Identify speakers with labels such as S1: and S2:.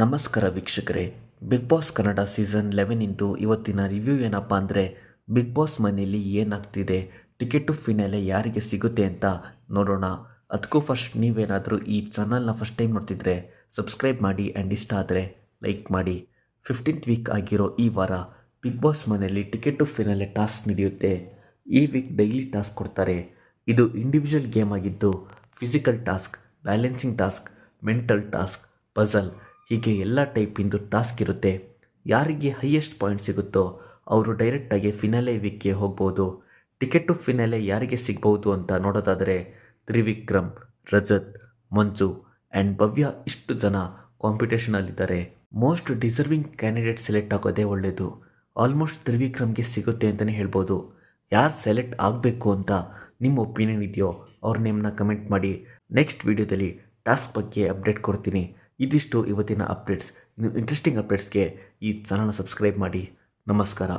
S1: ನಮಸ್ಕಾರ ವೀಕ್ಷಕರೇ. Big boss Kannada season eleven ಇಂದು ಇವತ್ತಿನ ರಿವ್ಯೂ ಏನಪ್ಪ ಅಂದರೆ, ಬಿಗ್ ಬಾಸ್ ಮನೆಯಲ್ಲಿ ಏನಾಗ್ತಿದೆ, ಟಿಕೆಟು ಫಿನಾಲೆ ಯಾರಿಗೆ ಸಿಗುತ್ತೆ ಅಂತ ನೋಡೋಣ. ಅದಕ್ಕೂ ಫಸ್ಟ್ ನೀವೇನಾದರೂ ಈ ಚಾನಲ್ನ ಫಸ್ಟ್ ಟೈಮ್ ನೋಡ್ತಿದ್ರೆ ಸಬ್ಸ್ಕ್ರೈಬ್ ಮಾಡಿ ಆ್ಯಂಡ್ ಇಷ್ಟ ಆದರೆ ಲೈಕ್ ಮಾಡಿ. ಫಿಫ್ಟೀನ್ತ್ ವೀಕ್ ಆಗಿರೋ ಈ ವಾರ ಬಿಗ್ ಬಾಸ್ ಮನೆಯಲ್ಲಿ ಟಿಕೆಟು ಫಿನಾಲೆ ಟಾಸ್ಕ್ ನಡೆಯುತ್ತೆ. ಈ ವೀಕ್ ಡೈಲಿ ಟಾಸ್ಕ್ ಕೊಡ್ತಾರೆ. ಇದು ಇಂಡಿವಿಜುವಲ್ ಗೇಮ್ ಆಗಿದ್ದು physical task balancing task mental task puzzle ಹೀಗೆ ಎಲ್ಲ ಟೈಪಿಂದು ಟಾಸ್ಕ್ ಇರುತ್ತೆ. ಯಾರಿಗೆ ಹೈಯೆಸ್ಟ್ ಪಾಯಿಂಟ್ ಸಿಗುತ್ತೋ ಅವರು ಡೈರೆಕ್ಟಾಗಿ ಫಿನಾಲೆ ವೀಕ್ಗೆ ಹೋಗ್ಬೋದು. ಟಿಕೆಟ್ ಫಿನಾಲೆ ಯಾರಿಗೆ ಸಿಗ್ಬೋದು ಅಂತ ನೋಡೋದಾದರೆ ತ್ರಿವಿಕ್ರಮ್, ರಜತ್, ಮಂಜು ಆ್ಯಂಡ್ ಭವ್ಯ ಇಷ್ಟು ಜನ ಕಾಂಪಿಟೇಷನಲ್ಲಿದ್ದಾರೆ ಮೋಸ್ಟ್ ಡಿಸರ್ವಿಂಗ್ ಕ್ಯಾಂಡಿಡೇಟ್ ಸೆಲೆಕ್ಟ್ ಆಗೋದೇ ಒಳ್ಳೆಯದು ಆಲ್ಮೋಸ್ಟ್ ತ್ರಿವಿಕ್ರಮ್ಗೆ ಸಿಗುತ್ತೆ ಅಂತಲೇ ಹೇಳ್ಬೋದು. ಯಾರು ಸೆಲೆಕ್ಟ್ ಆಗಬೇಕು ಅಂತ ನಿಮ್ಮ ಒಪಿನಿಯನ್ ಇದೆಯೋ ಅವ್ರ ನೇಮ್ನ ಕಮೆಂಟ್ ಮಾಡಿ. ನೆಕ್ಸ್ಟ್ ವೀಡಿಯೋದಲ್ಲಿ ಟಾಸ್ಕ್ ಬಗ್ಗೆ ಅಪ್ಡೇಟ್ ಕೊಡ್ತೀನಿ. ಇದಿಷ್ಟು ಇವತ್ತಿನ ಅಪ್ಡೇಟ್ಸ್ ಇನ್ನು ಇಂಟ್ರೆಸ್ಟಿಂಗ್ ಅಪ್ಡೇಟ್ಸ್ಗೆ ಈ ಚಾನಲ್ನ ಸಬ್ಸ್ಕ್ರೈಬ್ ಮಾಡಿ. ನಮಸ್ಕಾರ.